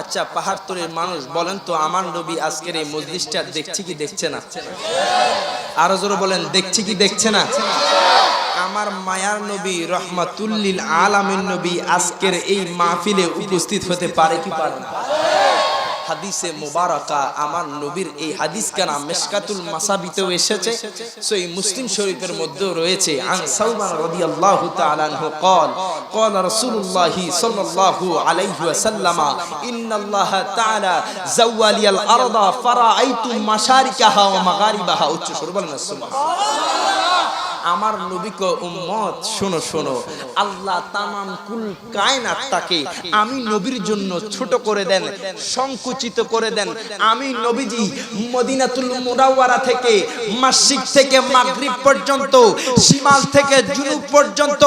আচ্ছা পাহাড়তরের মানুষ, বলেন তো আমার নবী আজকের এই মজলিসটা দেখছে কি দেখছে না? আরও জোরে বলেন, দেখছে কি দেখছে না? আমার মায়ার নবী, রহমাতুল্লিল আলামিন নবী আজকের এই মাহফিলে উপস্থিত হতে পারে কি পারে না? হাদিসে মোবারকা আমার নবীর এই হাদিস কানা মেশকাতুল মাসাবিতেও এসেছে সো এই মুসলিম শরীফের মধ্যেও রয়েছে আন সালমান রাদিয়াল্লাহু তাআলা আনহু قال قال رسول الله صلى الله عليه وسلم ان الله تعالى زوالي الارض فرأيت مشارقها ومغاربها উচ্চ সুরে বলেন সুবহানাল্লাহ আমার নবীকে উম্মত, শোনো শোনো। আল্লাহ তামাম কুল কায়নাতটাকে আমি নবীর জন্য ছোট করে দেন, সংকুচিত করে দেন। আমি নবীজি মদিনাতুল মুনাওয়ারা থেকে মাসিক থেকে মাগরিব পর্যন্ত, শিমাল থেকে জুনুব পর্যন্ত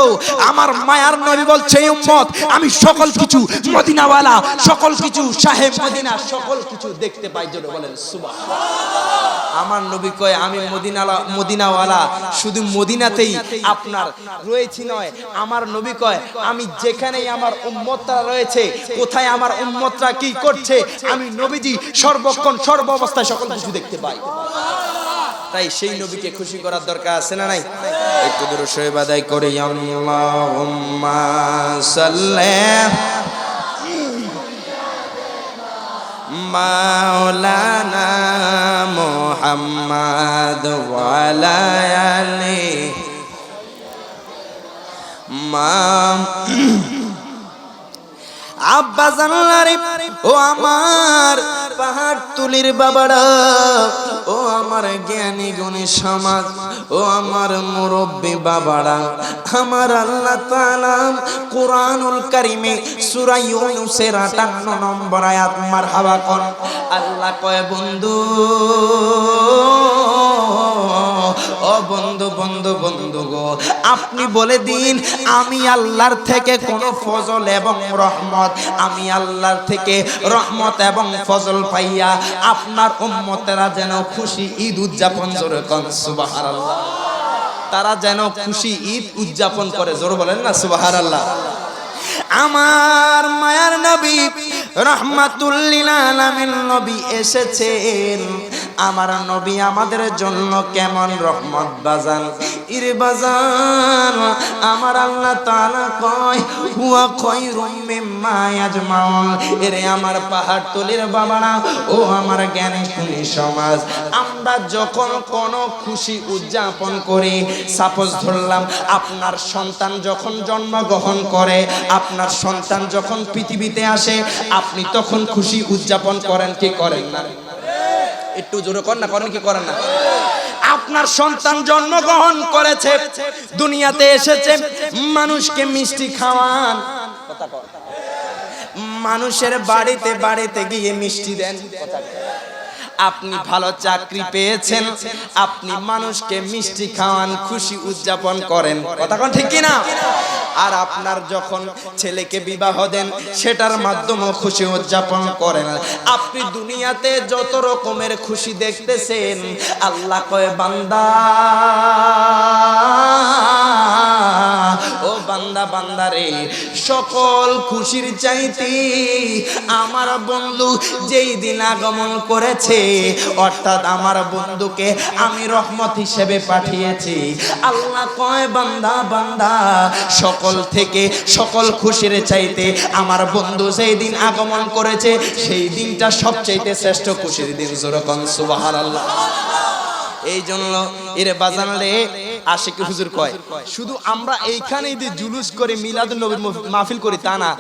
আমার মায়ার নবী বলছে উম্মত, আমি সকল কিছু মদিনাওয়ালা, সকল কিছু সাহেব মদিনা, সকল কিছু দেখতে পাই। জন্য বলেন, সুবহানাল্লাহ। আমার নবী কয়, আমি মদিনালা, মদিনাওয়ালা, শুধু মদিনাতেই আপনার রয়েছি নয়। আমার নবী কয় আমি যেখানেই আমার উম্মতরা রয়েছে কোথায় আমার উম্মতরা কি করছে আমি নবীজি সর্বক্ষণ সর্ব অবস্থায় সকল কিছু দেখতে পাই। তাই সেই নবীকে খুশি করার দরকার আছে না নাই? একটু দূরে আদায় করি আল্লাহুম্মা সাল্লি মাওলানা মোহাম্মদ ওয়ালায়ালি মা আব্বা জানলারে, ও আমার পাহাড় তুলির বাবারা, ও আমার জ্ঞানী গুণী সমাজ, ও আমার মুরব্বী বাবারা, আমার আল্লাহ তাআলা কোরআনুল কারিমে সূরা ইউনূসের 58 নম্বর আয়াত মারহাবা কোন আল্লাহ কয়, বন্ধু ও বন্ধু বন্ধু বন্ধু গো, আপনি বলে দিন, আমি আল্লাহর থেকে কোন ফজল এবং রহমত, আমি আল্লাহর থেকে রহমত এবং ফজল পাইয়া আপনার উম্মতেরা যেন খুশি ঈদ উদযাপন জোরে কন, সুবহানাল্লাহ। তারা যেন খুশি ঈদ উদযাপন করে, জোর বলেন না, সুবহানাল্লাহ। আমার মায়ার নবী রহমাতুল্লিল নবী এসেছেন। আমার নবী আমাদের জন্য কেমন রহমত বাজান, ইরে বাজান। আমার আল্লাহ তাআলা কয়, হুয়া খায়রুম মিম্মা ইয়াজমাউন। এরে আমার পাহাড় তলির বাবারা, ও আমার জ্ঞানী খুনি সমাজ, আমরা যখন কোনো খুশি উদযাপন করি সাপোজ ধরলাম আপনার সন্তান যখন জন্মগ্রহণ করে আপনার সন্তান যখন পৃথিবীতে আসে, আপনি তখন খুশি উদযাপন করেন, কি করেন না? একটু জোরে করেন না, করেন কি করেন না? আপনার সন্তান জন্মগ্রহণ করেছে, দুনিয়াতে এসেছে, মানুষকে মিষ্টি খাওয়ান। মানুষের বাড়িতে বাড়িতে গিয়ে মিষ্টি দেন। কথা। আপনি ভালো চাকরি পেয়েছেন, আপনি মানুষকে মিষ্টি খাওয়ান, খুশি উদযাপন করেন। কথা কোন ঠিক কিনা? আর আপনার যখন ছেলেকে বিবাহ দেন, সেটার মাধ্যমে খুশি উদযাপন করেন। আপনি দুনিয়াতে যত রকমের খুশি দেখতেছেন, আল্লাহ কয়, বান্দা! বান্দা বান্দারে সকল খুশির চাইতে আমার বন্ধু যেই দিন আগমন করেছে, অর্থাৎ আমার বন্ধুকে আমি রহমত হিসেবে পাঠিয়েছি। আল্লাহ কয়, বান্দা বান্দা, সকল থেকে সকল খুশির চাইতে আমার বন্ধু যেই দিন আগমন করেছে, সেই দিনটা সবচাইতে শ্রেষ্ঠ খুশির দিন। যেরকম সুবহানাল্লাহ। এই জন্য এর বাজান রে আশিক হুজুর কয়, শুধু আমরা এইখানেই যে জুলুস করে মিলাদুন নবীর মাহফিল করি তা না,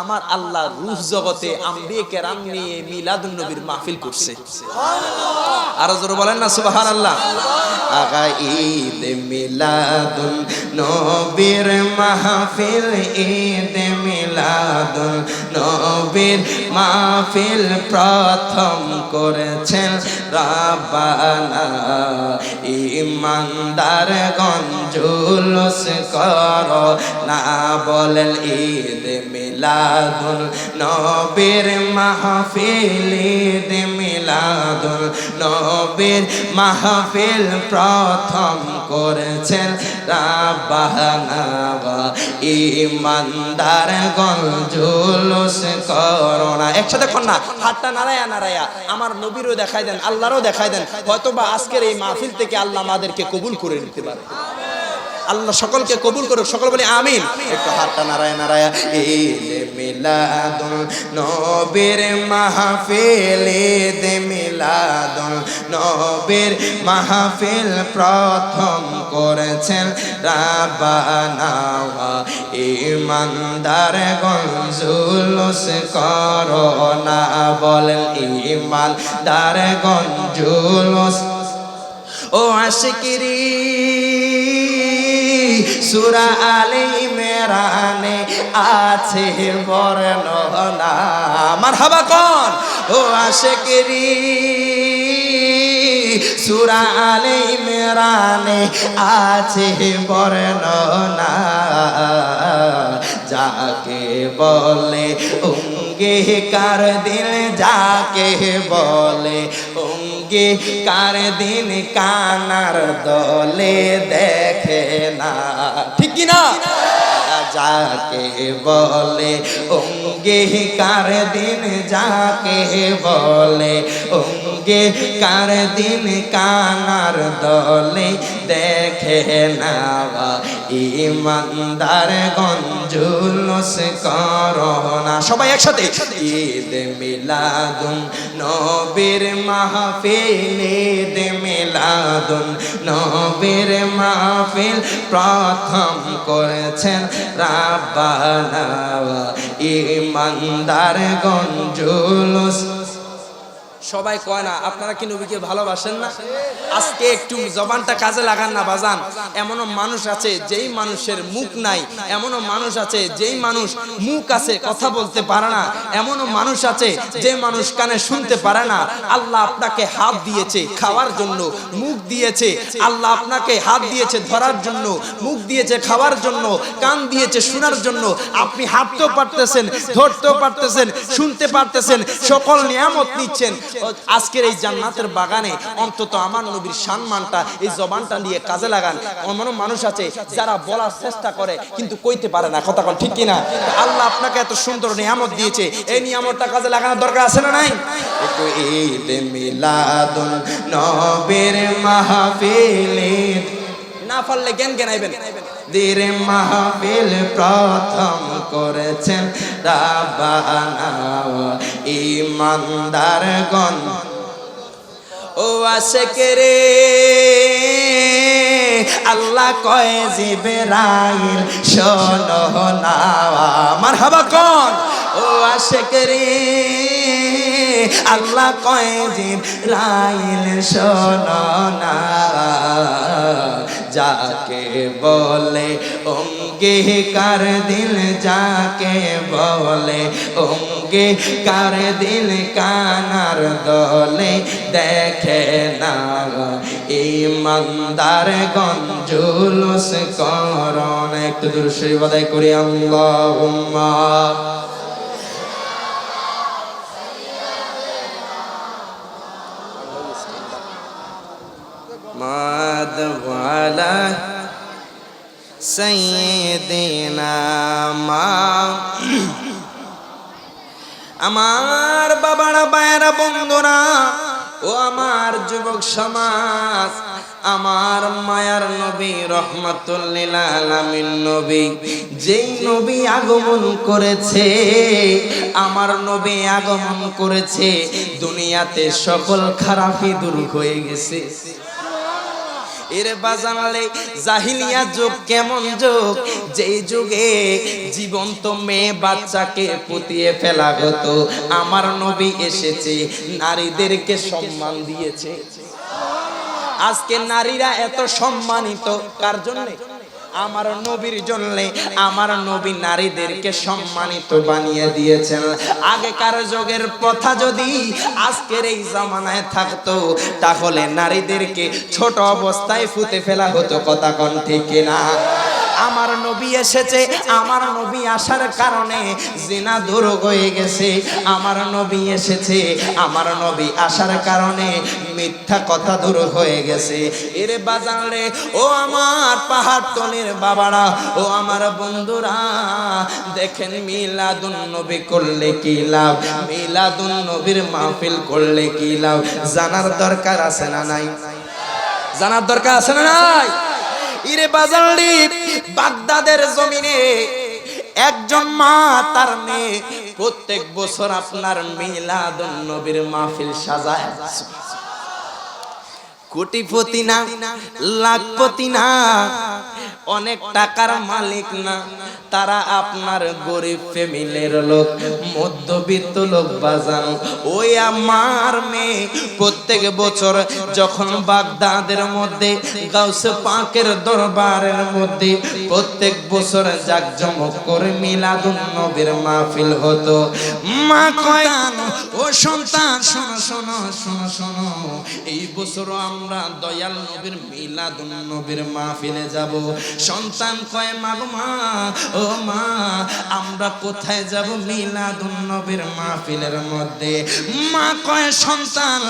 আমার আল্লাহ রূহ জগতে আম্বিয়ে কেরাম নিয়ে মিলাদুন নবীর মাহফিল করছে। আরও জোরে বলেন না, সুবহানাল্লাহ। আগা ঈদ মিলাদুন নবীর মাহফিল, ঈদ নবীর মাহফিল প্রথম করেছেন রাব্বানা ইমানদার গঞ্জুলুস কর, না বলেন ঈদ মিলাদুল নবীর মাহফিল, ঈদ মিলাদুল নবীর মাহফিল প্রথম করেছেন রাব্বানা ইমানদার গঞ্জুলুস করোনা একসাথে না, হাতটা নারায়া নারায়া আমার নবীরও দেখাই দেন আল্লাহরও দেখায় দেন হয়তো বা আজকের এই মাহফিল থেকে আল্লাহ আমাদেরকে কবুল করে নিতে পারে। আল্লাহ সকলকে কবুল করুক, সকল বলি আমিন। একটু হাতটা নারায় নারায় মিলাদুল নবীর মাহফিল, ঈদ নবীর মাহফিল প্রথম করেছেন রাব্বানা ইমানদার গঞ্জুলুস করোনা বলেন ইমানদার গঞ্জুলুস ও আশিকিরি সুরা আলী মেরানে আছে বর্ণনা আমার হাবা কন। ও আশিকিরি সুরা আলী মেরানে আছে বর্ণনা যাকে বলে, উঙ্গে কার দিল, যাকে বলে উঙ্গে কার দিন কানার দলে দেখে না। ঠিক কি না? যাকে বলে, অঙ্গে কার দিন যাকে বলে, অঙ্গে কার দিন কানার দলে দেখে না ইমানদার গঞ্জুলস করোনা সবাই একসাথে। ঈদ মিলাদুন নবীর মাহফিল, ঈদ মিলাদুন নবীর মাহফিল প্রথম করেছেন রাব্বানা ইমানদার গঞ্জুলস সবাই কয় না, আপনারা কি নবীকে ভালোবাসেন না? আজকে একটু জবানটা কাজে লাগান না, বাজান। এমনও মানুষ আছে যেই মানুষের মুখ নাই, এমনও মানুষ আছে যেই মানুষ মুখ আছে, কথা বলতে পারে না। এমনও মানুষ আছে যে মানুষ কানে শুনতে পারে না। আল্লাহ আপনাকে হাত দিয়েছে খাওয়ার জন্য, মুখ দিয়েছে। আল্লাহ আপনাকে হাত দিয়েছে ধরার জন্য, মুখ দিয়েছে খাওয়ার জন্য, কান দিয়েছে শোনার জন্য। আপনি হাঁটতেও পারতেছেন, ধরতেও পারতেছেন, শুনতে পারতেছেন, সকল নিয়ামত নিচ্ছেন। আজকের এই জান্নাতের বাগানে অন্তত আমার নবীর সম্মানটা এই জবানটা নিয়ে কাজে লাগান। এমন মানুষ আছে যারা বলার চেষ্টা করে কিন্তু কইতে পারে না। কথা ঠিক কিনা আল্লাহ আপনাকে এত সুন্দর নিয়ামত দিয়েছে। এই নিয়ামতটা কাজে লাগানোর দরকার আছে না নাই? একটু ঈদ মিলাদুন নবীর মাহফিল। না পারলে জ্ঞান জ্ঞানাইবেন দের মাহফিল প্রথম করেছেন রাব্বানা ইমানদার গণ। ও আশেকে রে, আল্লাহ কয় জিবরাইল, শোনো না আমার হাবা কোন? ও আশেকে রে, আল্লাহ কয় জিবরাইল, শোনো না যাকে বলে অঙ্গে কার দিল যাকে বলে অঙ্গে কার দিল কানার দলে দেখে না ইমানদার গঞ্জুলুস করণ একটু দূর শরীফ আদায় করি আল্লাহুম্মা মাদওয়ালা সৈয়দিনা মা আমার বাবারা বায়রা বন্ধুরা ও আমার যুবক সমাজ আমার মায়ার নবী রহমাতুল্লিল নবী যেই নবী আগমন করেছে, আমার নবী আগমন করেছে, দুনিয়াতে সকল খারাপই দূর হয়ে গেছে। এর বাজানালে জাহিলিয়া যুগ কেমন যুগ? যেই যুগে জীবন্ত মেয়ে বাচ্চাকে পুতিয়ে ফেলা হতো, আমার নবী এসেছে, নারীদেরকে সম্মান দিয়েছে। আজকে নারীরা এত সম্মানিত, কার জন্য? আমার নবীর জন্য আমার নবী নারীদেরকে সম্মানিত বানিয়ে দিয়েছেন। আগেকার যুগের প্রথা যদি আজকের এই জামানায় থাকতো, তাহলে নারীদেরকে ছোট অবস্থায় ফুতে ফেলা হতো, কথা কন ঠিক কিনা? আমার নবী এসেছে, আমার নবী আসার কারণে জিনা দূর হয়ে গেছে। আমার নবী এসেছে, আমার নবী আসার কারণে মিথ্যা কথা দূর হয়ে গেছে। এরে বাজান রে, ও আমার পাহাড় তলের বাবারা, ও আমার বন্ধুরা, দেখেন মিলাদুন নবী করলে কি লাভ? মিলাদুন নবীর মাহফিল করলে কি লাভ? জানার দরকার আছে না নাই? জানার দরকার আছে না নাই? ইরে বাজারলি বাগদাদের জমিনে একজন মা, তার মেয়ে। প্রত্যেক বছর আপনার মিলাদ নবীর মাহফিল সাজায়। কোটিপতি না, লাখপতি না, অনেক টাকার মালিক না। তারা আপনার গরিব ফ্যামিলির লোক, মধ্যবিত্ত লোক বাজান। ওই আমার মেয়ে প্রত্যেক বছর যখন বাগদাদের মধ্যে, গাউসে পাকের দরবারের মধ্যে প্রত্যেক বছর জাকজমক করে মিলাদুন নবীর মাহফিল হতো। মা কয়, ও সন্তান, শোনো শোনো শোনো শোনো, এই বছর আমরা দয়াল নবীর মিলাদুন নবীর মাহফিলে যাব। সন্তান কয় মাগো মা, ও মা, আমরা কোথায় যাব মিলাদুন নবীর মাহফিলের মধ্যে? মা কয়, সন্তান,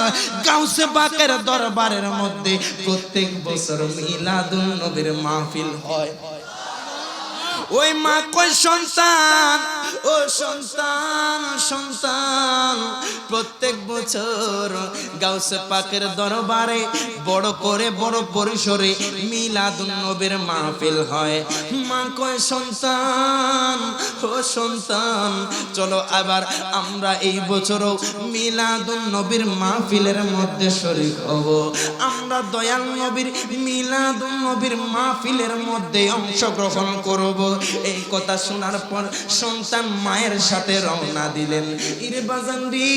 গাউসে বাকের দরবারের মধ্যে প্রত্যেক বছর মিলাদুন নবীর মাহফিল হয়। ওই মা কই সন্তান? ও সন্তান সন্তান, প্রত্যেক বছর গাউসে পাকের দরবারে বড় করে, বড় পরিসরে মিলাদুন নবীর মাহফিল হয়। মা কয় সন্তান, ও সন্তান, চলো আবার আমরা এই বছরও মিলাদুন নবীর মাহফিলের মধ্যে শরীক হব। আমরা দয়াল নবীর মিলাদুন নবীর মাহফিলের মধ্যে অংশগ্রহণ করব। এই কথা শোনার পর সন্তান মায়ের সাথে রওনা দিলেন। ইরে বাজানরি,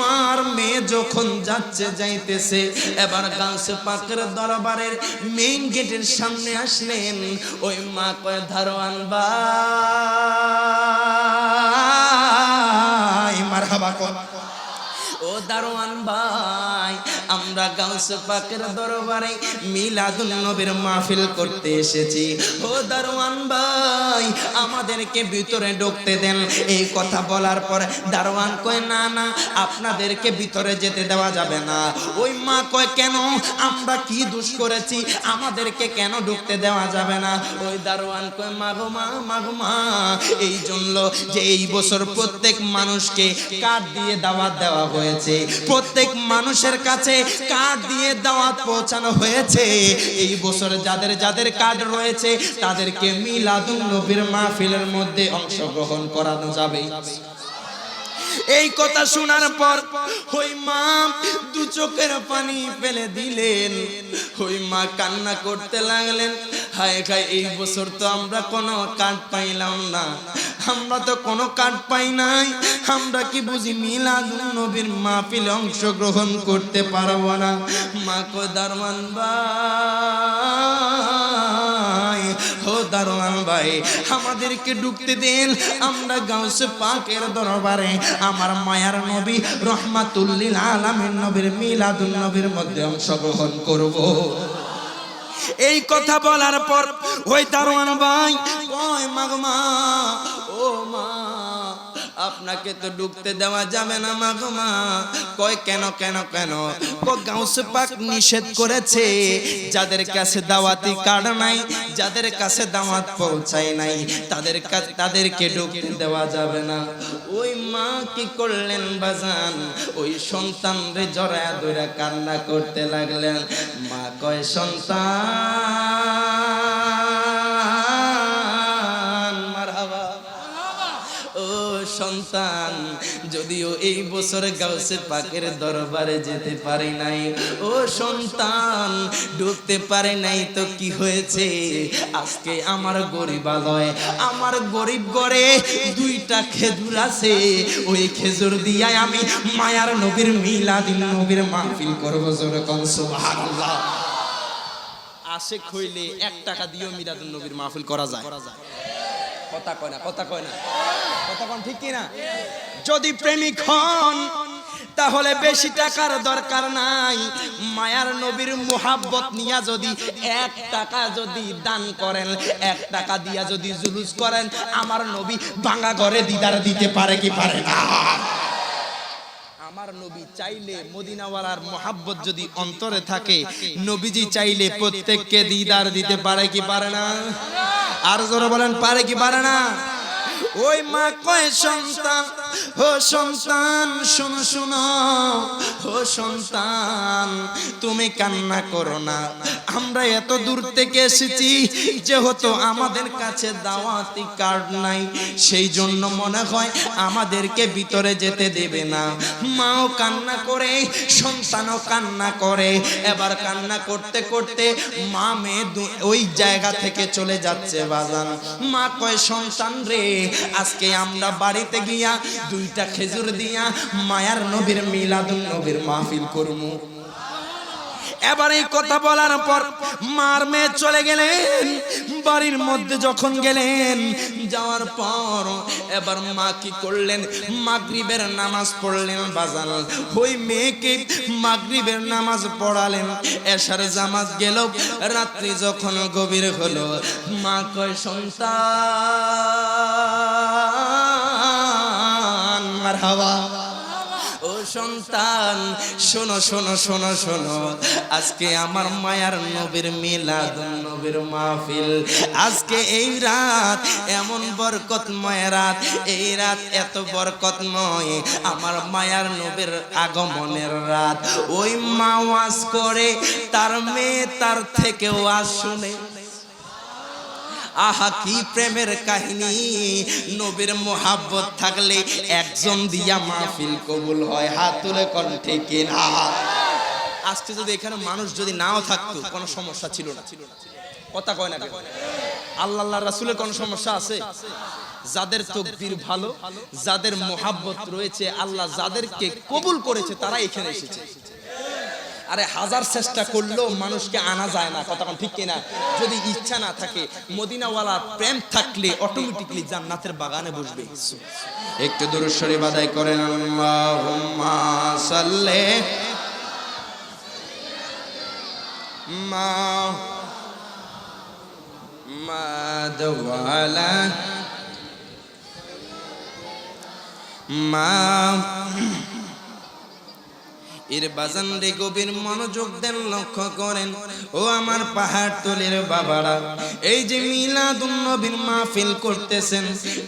মার মেয়ে যখন যাচ্ছে যাইতেছে, এবার গাছে পাকের দরবারের মেইন গেটের সামনে আসলেন। ওই মা কয় মারহাবা কয় ও দারোয়ান ভাই আমরা গাউসে পাকের দরবারে মিলাদুন নবীর মাহফিল করতে এসেছি। ও দারোয়ান ভাই, আমাদেরকে ভিতরে ঢুকতে দেন। এই কথা বলার পর দারোয়ান কয়, না না, আপনাদেরকে ভিতরে যেতে দেওয়া যাবে না। ওই মা কয়, কেন? আমরা কি দোষ করেছি? আমাদেরকে কেন ঢুকতে দেওয়া যাবে না? ওই দারোয়ান কয় মাগো মা মাগো মা, এই জন্য যে এই বছর প্রত্যেক মানুষকে কার্ড দিয়ে দাওয়াত দেওয়া হয়েছে। প্রত্যেক মানুষের কাছে কার্ড দিয়ে দাওয়াত পৌঁছানো হয়েছে। এই বছর যাদের যাদের কার্ড রয়েছে, তাদেরকে মিলাদুন নবীর মাহফিলের মধ্যে অংশগ্রহণ করানো যাবে। এই কথা শোনার পর ওই মা, দু চোখের পানি ফেলে দিলেন। ওই মা, কান্না করতে লাগলেন। হায় খায় এই বছর তো আমরা কোনো কাঠ পাইলাম না। আমরা তো কোনো কাঠ পাই নাই। আমরা কি বুঝি মিলাদুন নবীর মাহফিলে অংশগ্রহণ করতে পারব না? মা কো দারমান ভাই, ও দারোয়ান ভাই, আমাদেরকে ঢুকতে দেন। আমরা গাউসে পাকের দরবারে, আমার মায়ার নবী রহমাতুল্লিল আলামিন নবীর মিলাদুন নবীর মধ্যে অংশগ্রহণ করব। এই কথা বলার পর ওই দারোয়ান ভাই ওই মাগমা ও মা। আপনাকে তো ডুবতে দেওয়া যাবে না মাগমা কয়, কেন কেন কেন? গাউসে পাক নিষেধ করেছে। যাদের কাছে দাওয়াতি কার্ড নাই, যাদের কাছে দাওয়াত পৌঁছায় নাই, তাদের কাছে তাদেরকে ডুবতে দেওয়া যাবে না। ওই মা কি করলেন বাজান? ওই সন্তান রে জড়ায় ধরে কান্না করতে লাগলেন। মা কয়, সন্তান সন্তান যদিও এই বছর গাউসে পাকের দরবারে যেতে পারি নাই। ও সন্তান, ঢুকতে পারে নাই তো কি হয়েছে? আজকে আমার গরিবালয়, আমার গরিব গড়ে দুইটা খেজুর আছে। ওই খেজুর দিয়াই আমি মায়ার নবীর মিলাদিন নবীর মাহফিল করব জোরে সুবহানাল্লাহ। আশেক হইলে এক টাকা দিয়েও মিলাদুন নবীর মাহফিল করা যায়। কথা কয় না, কথা কয় না। কন ঠিক কি না যদি প্রেমিক হন, তাহলে বেশি টাকার দরকার নাই। মায়ার নবীর মোহাব্বত নিয়া যদি এক টাকা যদি দান করেন, এক টাকা দিয়া যদি জুলুস করেন, আমার নবী ভাঙা ঘরে দিদার দিতে পারে কি পারে না? আমার নবী চাইলে মদিনাওয়ালার মোহাব্বত যদি অন্তরে থাকে, নবীজি চাইলে প্রত্যেককে দিদার দিতে পারে কি পারে না? আর জোরে বলেন, পারে কি পারে না? ওই মা কয়, সন্তান, ও সন্তান, শোনো শোনো, ও সন্তান, তুমি কান্না করো না। আমরা এত দূর থেকে এসেছি, যেহেতু আমাদের কাছে দাওয়াতি কার্ড নাই, সেই জন্য মনে হয় আমাদেরকে ভিতরে যেতে দেবে না। মাও কান্না করে, সন্তানও কান্না করে। এবার কান্না করতে করতে মা মেয়ে ওই জায়গা থেকে চলে যাচ্ছে বাজান। মা কয়, সন্তান রে আজকে আমরা বাড়িতে গিয়া দুইটা খেজুর দিয়া মায়ার নবীর মিলাদুল নবীর মাহফিল করমু। এবার এই কথা বলার পর মার মেয়ে চলে গেলেন। বাড়ির মধ্যে যখন গেলেন, যাওয়ার পর এবার মা কি করলেন? মাগরিবের নামাজ পড়লেন বাজান। ওই মেয়েকে মাগরিবের নামাজ পড়ালেন। এশার জামাজ গেল, রাত্রি যখন গভীর হলো, মা কয়, সন্তান ও সন্তান, শোনো শোনো শোনো শোনো। আজকে আমার মায়ার নবীর মিলাদ, নবীর মাহফিল। আজকে এই রাত এমন বরকতময় রাত, এই রাত এত বরকতময়, আমার মায়ার নবীর আগমনের রাত। ওই মা ওয়াজ করে, তার মেয়ে তার থেকে ওয়াজ শুনে। আহা, কি প্রেমের কাহিনী? নবীর মোহাব্বত থাকলে একজন দিয়া মাহফিল কবুল হয়, হাত তুলে কণ্ঠে কিনা আজকে যদি এখানে মানুষ যদি নাও থাকতো, কোনো সমস্যা ছিল না। কথা কয় না? আল্লাহ আল্লাহ রাসুলের কোনো সমস্যা আছে? যাদের তকদির ভালো, যাদের মোহাব্বত রয়েছে, আল্লাহ যাদেরকে কবুল করেছে তারা এখানে এসেছে। আরে হাজার চেষ্টা করলেও মানুষকে আনা যায় না কোন ঠিক কিনা? যদি ইচ্ছা না থাকে মদিনাওয়ালার প্রেম থাকলে অটোমেটিকলি জান্নাতের বাগানে বসবে। একটু দূর শরীফ আদায় করেন মা মা এর বাজান রে গভীর মনোযোগ দেন, লক্ষ্য করেন, ও আমার পাহাড় তলের বাবারা, এই যে মিলাদুন নবীর মাহফিল করতেছেন,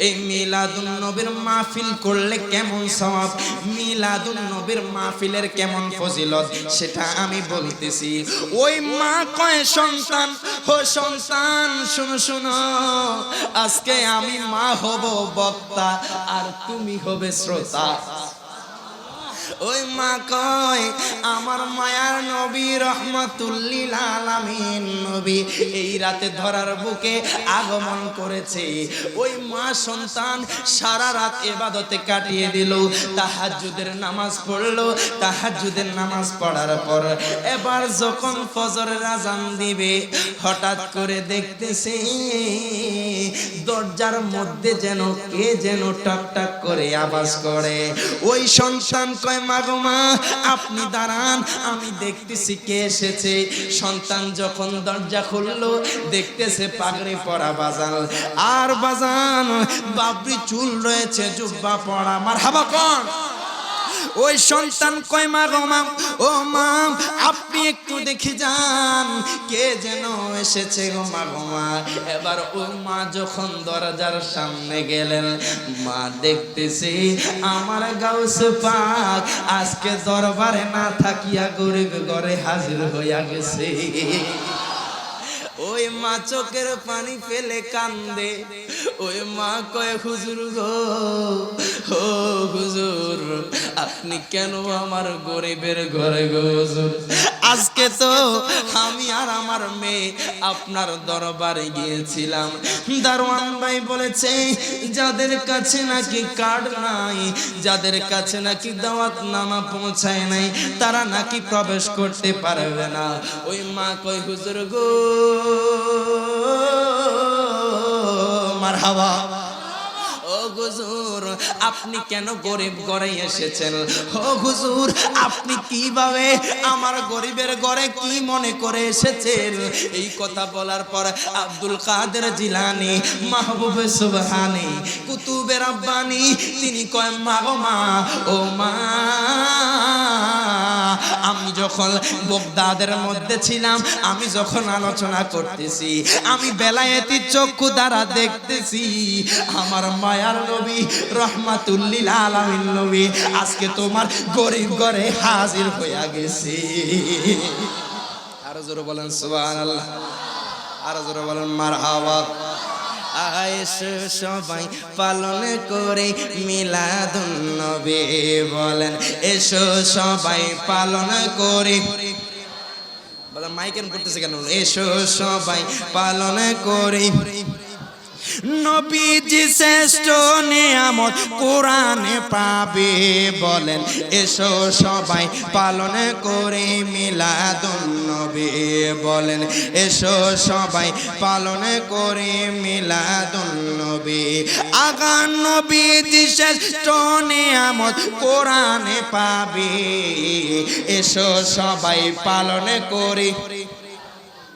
এই মিলাদুন নবীর মাহফিল করলে কেমন সওয়াব মিলাদুন নবীর মাহফিলের কেমন ফজিলত? সেটা আমি বলতেছি, ওই মা কয় সন্তান? ও সন্তান, শুনো শুনো, আজকে আমি মা হব বক্তা, আর তুমি হবে শ্রোতা। ওই মা কয়, আমার মায়ার নবী রহমতুল্লিল আলামিন নবী, এই রাতে ধরার বুকে আগমন করেছে। ওই মা সন্তান সারা রাত এবাদতে কাটিয়ে দিল, তাহাজ্জুদের নামাজ পড়ল। তাহাজ্জুদের নামাজ পড়ার পর এবার যখন ফজরের আজান দিবে, হঠাৎ করে দেখতেছে দরজার মধ্যে যেন কে যেন টক টাক করে আওয়াজ করে। ওই সন্তান কয় মা আপনি দাঁড়ান, আমি দেখতেছি কে এসেছে। সন্তান যখন দরজা খুললো, দেখতেছে পাগড়ি পরা বাজান। আর বাজান, বাবরি চুল রয়েছে, জুব্বা পরা আমার হাবা কন ওই সন্তান কয়, মা গো, মা, ও মা, আপনি একটু দেখে যান, কে যেন এসেছে গো, মা গো, মা। এবার ও মা যখন দরজার সামনে গেলেন, মা দেখতেছি আমার গাউস পাক, আজকে দরবারে না থাকিয়া গরিব ঘরে হাজির হইয়া গেছে। ওই মা চোখের পানি ফেলে কান্দে। ওই মা কয়, হুজুর গো, ও হুজুর, আপনি কেন আমার গরিবের ঘরে গো হুজুর? আজকে তো আমি আর আমার মেয়ে আপনার দরবারে গিয়েছিলাম। দারোয়ান ভাই বলেছে, যাদের কাছে নাকি কার্ড নাই, যাদের কাছে নাকি দাওয়াত নামা পৌঁছায় নাই, তারা নাকি প্রবেশ করতে পারবে না। ওই মা কই হুজুর গো, মারহাবা। ও হুজুর, আপনি কেন গরিব ঘরে এসেছেন? ও হুজুর, আপনি কীভাবে আমার গরিবের ঘরে কি মনে করে এসেছেন? এই কথা বলার পর আব্দুল কাদের জিলানি, মাহবুবে সুবহানি, কুতুবের আব্বানি, তিনি কয় মা, ও মা। আমি যখন বগদাদের মধ্যে ছিলাম, আমি যখন আলোচনা করতেছি, আমি বেলায়েতি চক্ষু দ্বারা দেখতেছি, আমার মায়ার নবী, রহমাতুল্লিল আলামিন নবী, আজকে তোমার গরিব ঘরে হাজির হইয়া গেছে। আরও জোরে বলেন, সুবহানাল্লাহ। আরও জোরে বলেন, মারহাবা। আয়েস সবাই পালন করে মিলাদুন নবী বলেন, এসো সবাই পালন করে। মাইকেন করতেছে কেন? এসো সবাই পালন করে। নবীজি শ্রেষ্ঠ নিয়ামত কোরআনে পাবে বলেন, এসো সবাই পালন করে মিলাদুন নবী বলেন, এসো সবাই পালন করে মিলাদুন নবী। আগা নবীজি শ্রেষ্ঠ নিয়ামত কোরআনে পাবে, এসো সবাই পালন করে